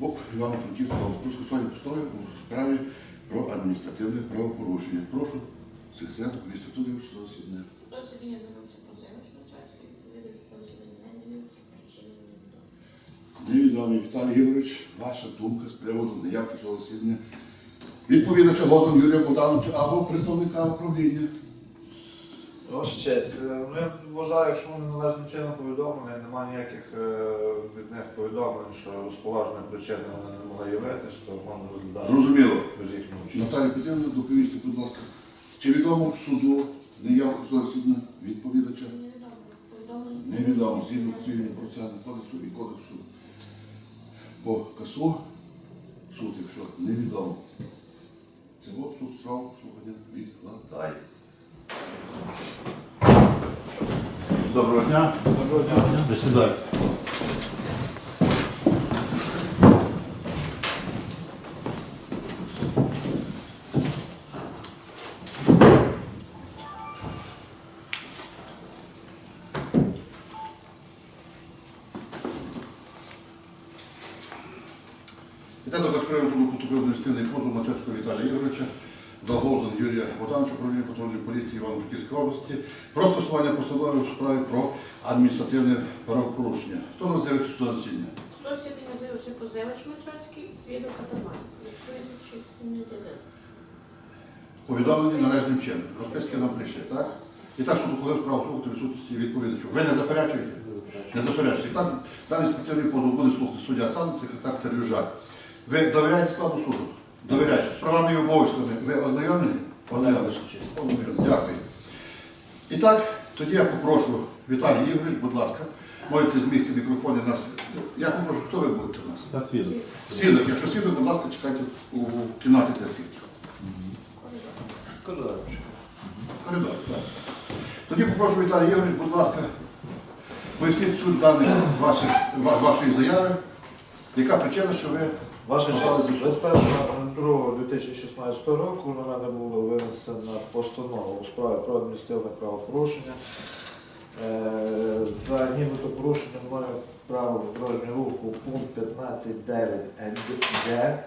ОП Івано-Франківської області. Про скасування постанови у справі про адміністративне правопорушення. Прошу секретаря комісії суду засідання. Сьогодні звернувся відповідає, що не з'явився, причини. Невідомий Віталій Ігорович, ваша думка з приводу неявки цього засідання відповідача Гозан Юрія Богдановича або представника управління. Ваша честь, е, ну я вважаю, якщо вони належним чином повідомлені, немає ніяких е, від них повідомлень, що з поважної причини вони не могли явитись, то можна розглядати Зрозуміло. Наталія Петрівна, доповісти, будь ласка, чи відомо суду неявка цього засідання відповідача? Невідомо. Невідомо, згідно цивільного процесуального кодексу і кодексу по КАСУ, суд, якщо невідомо, цього суд справу слухання відкладає. Доброго дня. Доброго дня. Присідайте. Також справи суду поступив Мачевського Віталія Ігоровича до Говзан Юрія Богдановича, управління патрульної поліції Івано-Франківської області про скасування постанови у справі про адміністративне правопорушення. Хто нас з'явиться судове засідання? Хто сьогодні з'явився позивач Мачарський, свідок Адаман. Відповідачі не з'явилися. Повідомлені належним чином. Розписки нам прийшли, так? І так суд ухвалив справу слухати відсутності відповідачу. Ви не заперечуєте? Не заперечуєте. І так даний спеціальний позов буде слухати суддя Цан, секретар Тервіжак. Ви довіряєте складу суду? довіряючи, з правами і обов'язками ви ознайомлені? Ознайомлені. Дякую. І так, тоді я попрошу Віталій Ігоріч, будь ласка, можете з місця мікрофони нас. Я попрошу, хто ви будете у нас? Я свідок. Свідок, якщо свідок, будь ласка, чекайте у кімнаті для свідків. Коридор. Коридор. Тоді попрошу Віталій Ігоріч, будь ласка, поясніть суть даних вашої заяви. Яка причина, що ви Ваша честь, 21 про 2016 року на мене була винесена постанова у справі про адміністративне правопорушення. Е, за нібито порушення мною в дорожнього руху пункт 15.9 НД,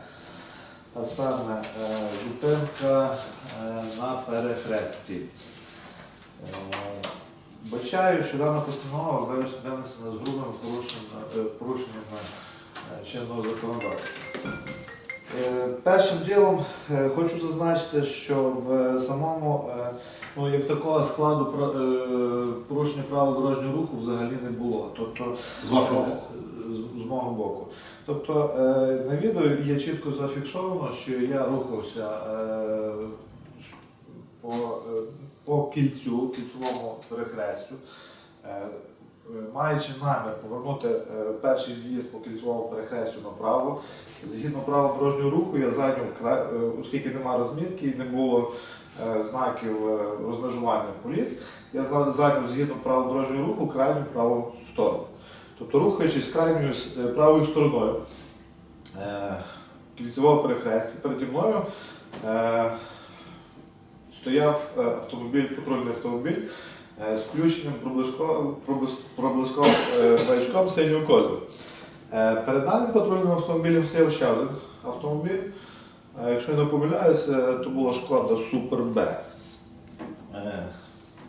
а саме е, зупинка е, на перехресті. Бачаю, що дана постанова винесена з грубими порушеннями чинного законодавства. Е, Першим ділом е, хочу зазначити, що в самому е, ну, як такого складу порушення правил дорожнього руху взагалі не було. Тобто, з вашого боку? з, з мого боку. Тобто на відео є чітко зафіксовано, що я рухався по, по кільцю, кільцевому перехрестю. Е, Маючи намір повернути е, перший з'їзд по кільцевому перехрестю направо, згідно правил дорожнього руху, я зайняв, е, оскільки немає розмітки і не було знаків розмежування поліс, я за- зайняв згідно правил дорожнього руху крайню праву сторону. Тобто рухаючись крайньою правою стороною кільцевого перехрестя, переді мною стояв автомобіль, патрульний автомобіль з включеним проблиско- проблис- проблисковим е, маячком синього кольору. Е, Перед даним патрульним автомобілем стояв ще один автомобіль. Е, Якщо я не помиляюся, то була шкода Супер Б. Е,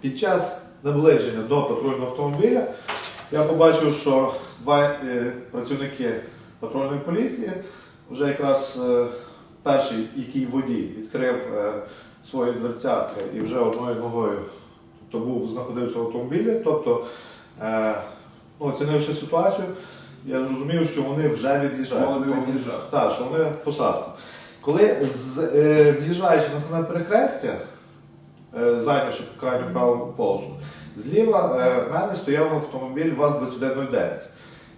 Під час наближення до патрульного автомобіля я побачив, що два е, працівники патрульної поліції вже якраз е, перший, який водій, відкрив е, свої дверцятки і вже одною ногою то був, знаходився в автомобілі. Тобто, е, ну, оцінивши ситуацію, я зрозумів, що вони вже від'їжджають. Тобто, від'їжджати. Так, що вони посадку. Коли з, е, в'їжджаючи на саме перехрестя, е, зайнявши крайню праву полосу, зліва е, в мене стояв автомобіль ВАЗ-2109,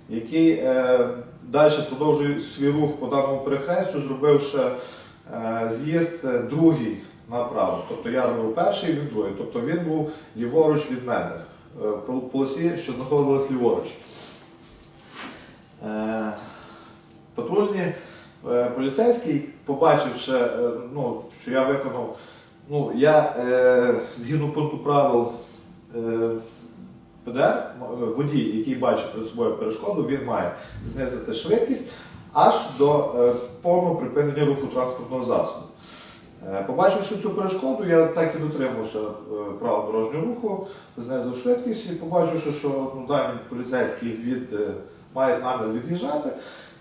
який е, далі продовжує свій рух по даному перехрестю, зробивши е, з'їзд е, другий направо. Тобто я робив перший, він другий. Тобто він був ліворуч від мене, е, полосі, що знаходилась ліворуч. Е, Патрульні е, поліцейський, побачивши, ну, що я виконав, ну, я згідно пункту правил ПДР, водій, який бачить перед собою перешкоду, він має знизити швидкість аж до повного припинення руху транспортного засобу. Е, Побачивши цю перешкоду, я так і дотримався е, правил дорожнього руху, знизив швидкість і побачивши, що ну, дані поліцейські від, е, мають намір від'їжджати,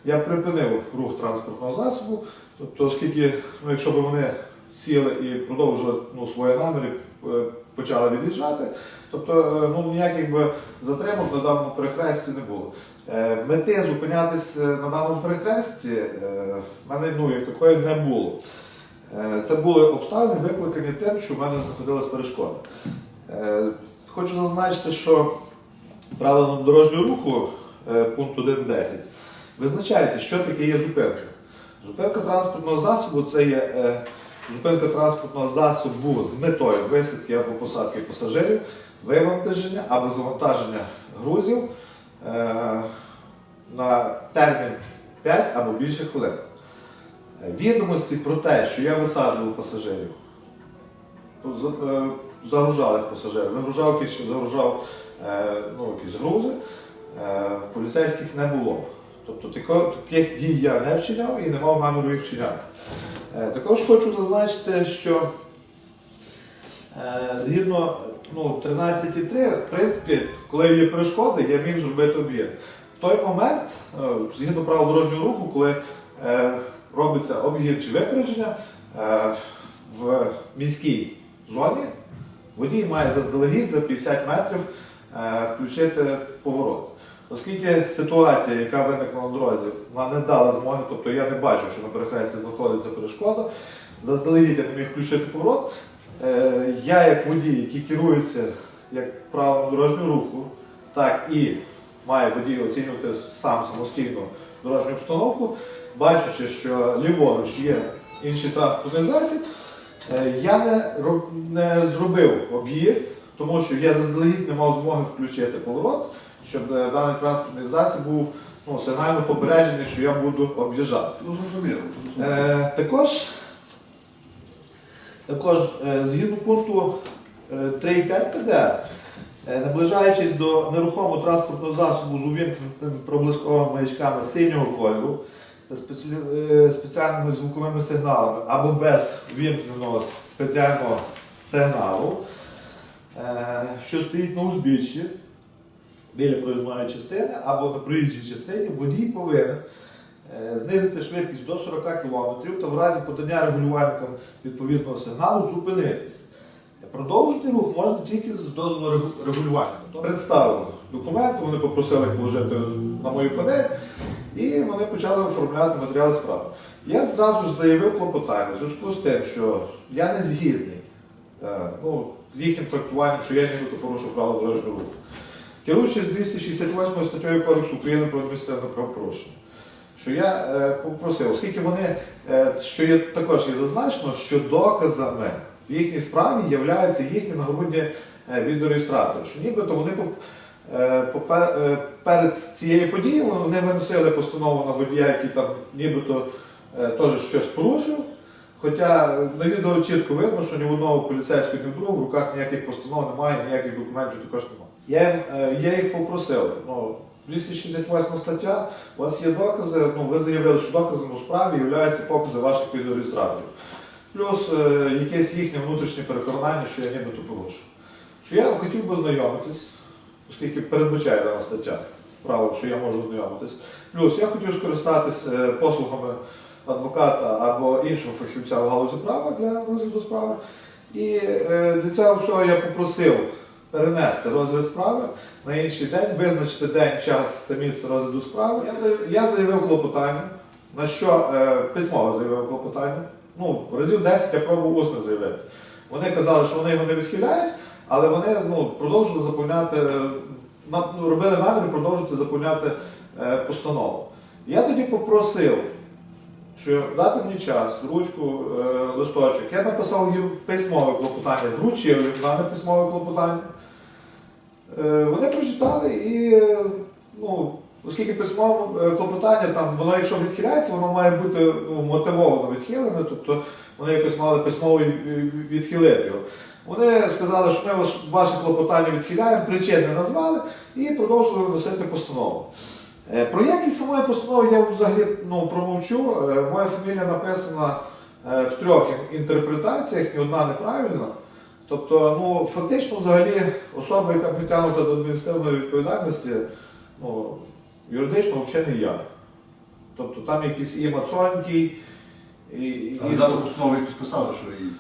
я припинив рух транспортного засобу. Тобто, оскільки, ну, якщо б вони сіли і продовжили ну, свої наміри, почали від'їжджати, тобто ну, ніяких би затримок на даному перехресті не було. Мети зупинятись е, на даному перехресті в мене ну, як такої не було. Е, Це були обставини, викликані тим, що в мене знаходилась перешкода. Е, Хочу зазначити, що правилами дорожнього руху е, пункт 1.10 визначається, що таке є зупинка. Зупинка транспортного засобу це є зупинка транспортного засобу з метою висадки або посадки пасажирів, вивантаження або завантаження грузів на термін 5 або більше хвилин. Відомості про те, що я висаджував пасажирів, е, загружались пасажири, вигружав якісь, загружав е, ну, якісь грузи, е, в поліцейських не було. Тобто таких дій я не вчиняв і не мав наміру їх вчиняти. Також хочу зазначити, що згідно ну, 13.3, в принципі, коли є перешкоди, я міг зробити об'єкт. В той момент, згідно правил дорожнього руху, коли робиться об'їзд чи випередження е, в міській зоні, водій має заздалегідь за 50 метрів е, включити поворот. Оскільки ситуація, яка виникла на дорозі, вона не дала змоги, тобто я не бачив, що на перехресті знаходиться перешкода, заздалегідь я не міг включити поворот. Е, Я, як водій, який керується як правилом дорожнього руху, так і має водій оцінювати сам самостійно дорожню обстановку, бачучи, що ліворуч є інший транспортний засіб, е, я не, не зробив об'їзд, тому що я заздалегідь не мав змоги включити поворот, щоб е, даний транспортний засіб був ну, сигнально попереджений, що я буду об'їжджати. Ну, зрозуміло. Е, також, також е, згідно пункту е, 3.5 ПДР, е, наближаючись до нерухомого транспортного засобу з увімкненими проблисковими маячками синього кольору та е, спеціальними звуковими сигналами або без увімкненого спеціального сигналу, е, що стоїть на узбіччі біля проїзної частини або на проїжджій частині, водій повинен е, знизити швидкість до 40 км та в разі подання регулювальникам відповідного сигналу зупинитись. Продовжити рух можна тільки з дозволу регу- регулювальника. Представили документи, вони попросили положити на мою панель, і вони почали оформляти матеріали справи. Я зразу ж заявив клопотання в зв'язку з тим, що я не згідний е, ну, з їхнім трактуванням, що я нібито порушив право дорожнього руху. Керуючись 268 статтею Кодексу України про адміністративне правопорушення що я е, попросив, оскільки вони, е, що є також є зазначено, що доказами в їхній справі являються їхні нагрудні відеореєстратори, що нібито вони е, е, перед цією подією вони виносили постанову на водія, який там нібито е, теж щось порушив. Хоча на відео чітко видно, що ні в одного поліцейського, ні в другого в руках ніяких постанов немає, ніяких документів також немає. Я, я їх попросив. Ну, 268 стаття, у вас є докази, ну, ви заявили, що доказом у справі являються покази ваших відеореєстраторів. Плюс е, якесь їхнє внутрішнє переконання, що я нібито порушив. Що я хотів би знайомитись, оскільки передбачає дана стаття право, що я можу знайомитись. Плюс я хотів скористатись е, послугами адвоката або іншого фахівця в галузі права для розгляду справи. І е, для цього всього я попросив перенести розгляд справи на інший день, визначити день, час та місце розгляду справи. Я заявив клопотання, на що е, письмово заявив клопотання. Ну, разів 10 я пробував усно заявити. Вони казали, що вони його не відхиляють, але вони ну, продовжували заповняти, ну, робили намір продовжувати заповняти е, постанову. Я тоді попросив, що дати мені час, ручку, е, листочок. Я написав їм письмове клопотання, вручив їм дане письмове клопотання. Е, Вони прочитали і, ну, оскільки письмове клопотання, там воно, якщо відхиляється, воно має бути ну, мотивовано відхилене, тобто вони якось мали письмово відхилити його. Вони сказали, що ми ваш- ваше клопотання відхиляємо, причин не назвали і продовжили виносити постанову. Е, Про якість самої постанови я взагалі ну, промовчу. Е, Моя фамілія написана е, в трьох інтерпретаціях, і одна неправильна. Тобто, ну, фактично, взагалі, особа, яка притягнута до адміністративної відповідальності, ну, юридично взагалі не я. Тобто там якийсь і Мацонький, і, і, Але дану постанову підписали, що її.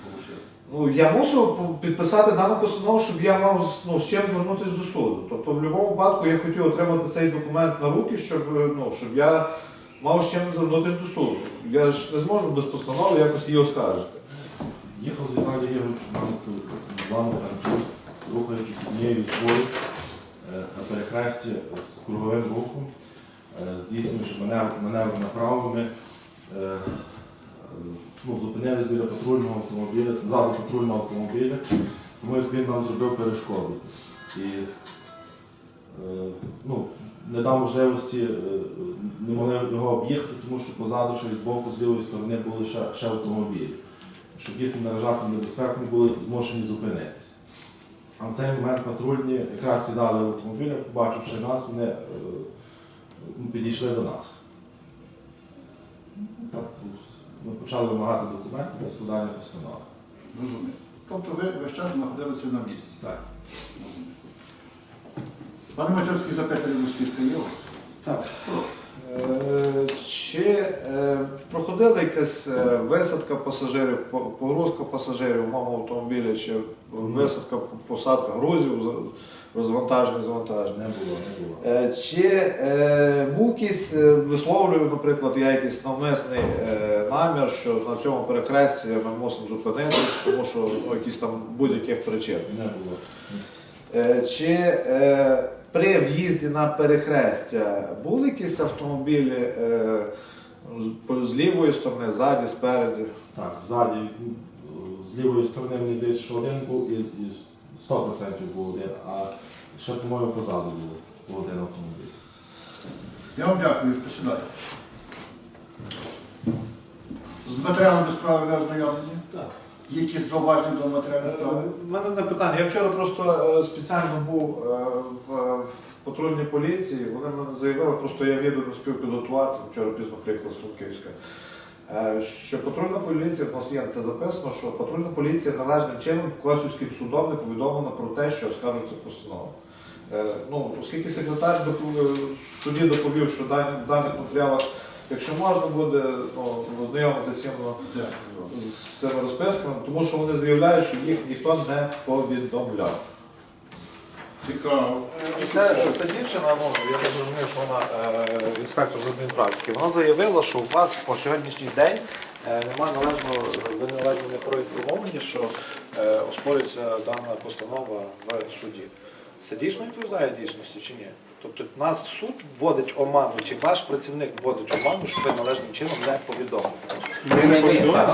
Ну, я мусив підписати дану постанову, щоб я мав ну, з чим звернутися до суду. Тобто, в будь-якому випадку я хотів отримати цей документ на руки, щоб, е, ну, щоб я мав з чим звернутися до суду. Я ж не зможу без постанови якось її оскаржити. Їхав з Віталієм Ігоровичем Іваном Франківськ, рухаючись однією зворі на перехресті з круговим рухом, е, здійснюючи маневр, направо, ми е, е, ну, зупинились біля патрульного автомобіля, ззаду патрульного автомобіля, тому як він нам зробив перешкоду. І е, ну, не дав можливості, е, не могли його об'їхати, тому що позаду ще й з боку, з лівої сторони були ще, ще автомобілі щоб їх наражати на небезпеку, ми були змушені зупинитися. А в цей момент патрульні якраз сідали в автомобіль, побачивши нас, вони е, ну, підійшли до нас. Так, ми почали вимагати документи для складання постанови. Розумію. Тобто ви весь час знаходилися на місці. Так. Пане Мачевський запитання до є у вас? Так. Е, Чи проходила якась е, висадка пасажирів, погрузка пасажирів в моєму автомобілі, чи висадка, посадка грузів, розвантаження, завантаження? Не було, не було. Е, Чи е, був якийсь, е, висловлюю, наприклад, я якийсь навмисний е, намір, що на цьому перехресті ми мусимо зупинитись, тому що ну, якісь там будь-яких причин. Не було. Е, Чи е, при в'їзді на перехрестя були якісь автомобілі е, з- лівої сторони, ззаді, спереді? Так, ззаді, з лівої сторони, мені здається, що один був і, і 100% був один, а ще, по-моєму, позаду було був один автомобіль. Я вам дякую, посідайте. З матеріалами справи ви ознайомлені? Так. Якісь зауваження до матеріалів справи? У мене не питання. Я вчора просто е, спеціально був е, в патрульній поліції. Вони мене заявили, просто я відео не спів підготувати. Вчора пізно приїхала з Франківська. Е, Що патрульна поліція, в нас є це записано, що патрульна поліція належним чином Косівським судом не повідомлена про те, що оскаржується постанова. Е, Ну, оскільки секретар доповів, судді доповів, що в даних матеріалах, якщо можна буде ну, ознайомитися з цими розписками, тому що вони заявляють, що їх ніхто не повідомляв. Цікаво. Це, це дівчина, ну я так розумію, що вона е, інспектор з адмінпрактики. Вона заявила, що у вас по сьогоднішній день е, немає належного, ви належно не проінформовані, що е, оспорюється дана постанова в суді. Це дійсно відповідає дійсності чи ні? Тобто нас в суд вводить оману, чи ваш працівник вводить оману, що ви належним чином не повідомили.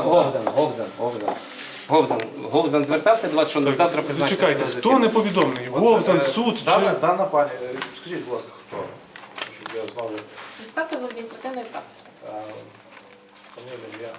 Говзан, Говзан, Говзан. Говзан, Говзан звертався до вас, що завтра призначити. Зачекайте, хто не повідомлений? От, Вовзан, е, суд Дана, чи... дана пані, е, скажіть, будь ласка, хто? Щоб я знову. Інспектор з адміністративної практики. е, фамілія, ім'я.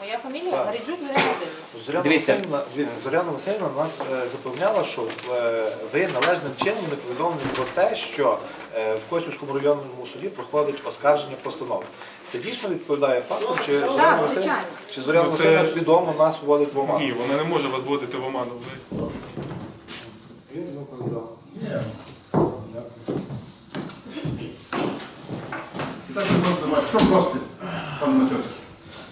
Моя фамілія Так. Гаріджук Зоряна Васильівна. Зоряна Дивіться. Васильівна, дивіться, Зоряна Васильівна нас е, запевняла, що е, ви належним чином не повідомлені про те, що в Косівському районному суді проходить оскарження постанови. Це дійсно відповідає факту, чи Зоряна Так, Васильівна- звичайно. чи Зоряна Ну, це- Васильівна свідомо нас вводить в оману? Ні, вона не може вас вводити в оману. Ви- Він так, просто давайте. Що просите, пане Мачевський?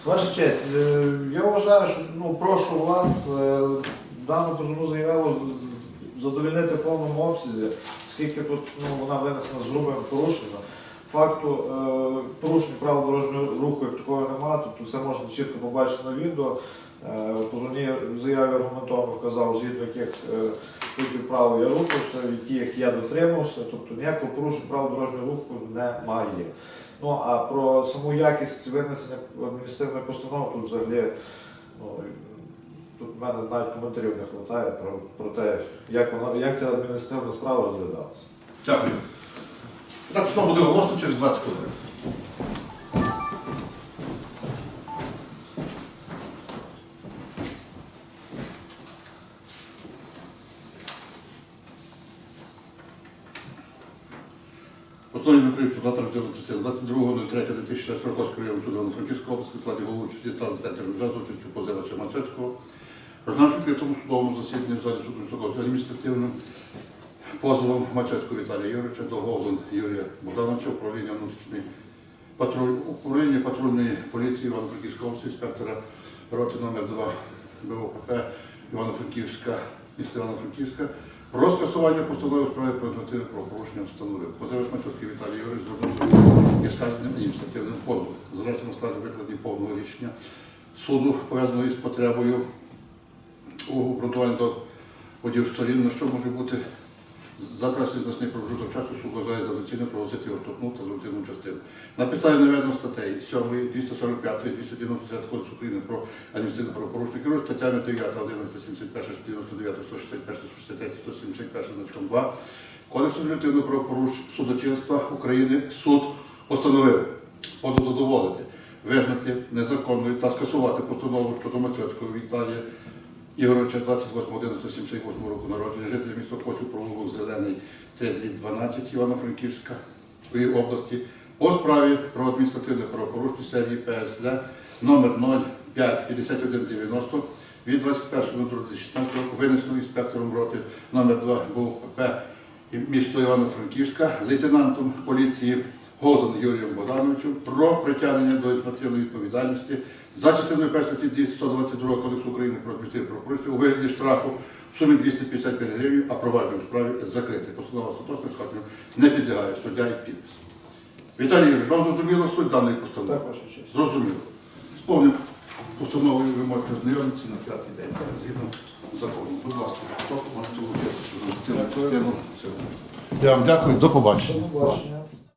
Ваша честь, е, я вважаю, що ну, прошу вас е, дану позовну заяву з- задовольнити в повному обсязі, оскільки тут ну, вона винесена з грубим порушенням. Факту е, порушення правил дорожнього руху як такого немає, тобто це можна чітко побачити на відео. Е, позовній заяві аргументовано вказав, згідно яких е, правил я рухався, яких я дотримався, тобто ніякого порушення правил дорожнього руху немає. Ну а про саму якість винесення адміністративної постанови тут взагалі ну, тут в мене навіть коментарів не вистачає про, про те, як вона як ця адміністративна справа розглядалася. Дякую. Так що буде оголошено через 20 хвилин. Про дату розділу частини 22.03.2016 Рокоського району вже з участю позивача Мачецького. Розглянув відкритому судовому засіданні в залі суду міського адміністративним позовом Мачецького Віталія Юрійовича до Говзан Юрія Богдановича, управління внутрішньої патруль, управління патрульної поліції Івано-Франківської області, інспектора роти номер 2 БОПП Івано-Франківська, міста Івано-Франківська, про скасування постанови у справі про адміністративне правопорушення встановив. Позивач Мачовський Віталій Юрійович звернувся із сказаним адміністративним позовом. Зразу на складі викладі повного рішення суду, пов'язаного із потребою у обґрунтуванні до подів сторін, на що може бути затрачений значний промежуток часу, суд вважає за доцільне проголосити його та золотивну частину. На підставі наведено статей 7, 245, 290 Кодексу України про адміністративне правопорушення керують статтями 9, 11, 71, 99, 161, 163, 171 значком 2 Кодексу адміністративного правопорушення судочинства України суд постановив позов задоволити, визнати незаконною та скасувати постанову щодо Мацьоцького Віталія Ігоровича 28.11.78 року народження, жителя міста Косів, провулок Зелений 3 12 Івано-Франківська області. По справі про адміністративне правопорушення серії ПСЛ номер 055190 від 21.02.2016 року винесено інспектором роти номер 2 БУПП місто Івано-Франківська, лейтенантом поліції Гозан Юрієм Богдановичем про притягнення до адміністративної відповідальності за частиною 1 статті 122 Кодексу України про адміністративне правопорушення у вигляді штрафу в сумі 255 гривень, а провадження у справі закрите. Постанова остаточно схвалення не підлягає суддя і підпис. Віталій Юрійович, вам зрозуміло суть даної постанови? Так, ваша честь. Зрозуміло. З повним постановою ви можете знайомитися на п'ятий день згідно закону. Будь ласка, можете на частину. Я вам дякую. До побачення.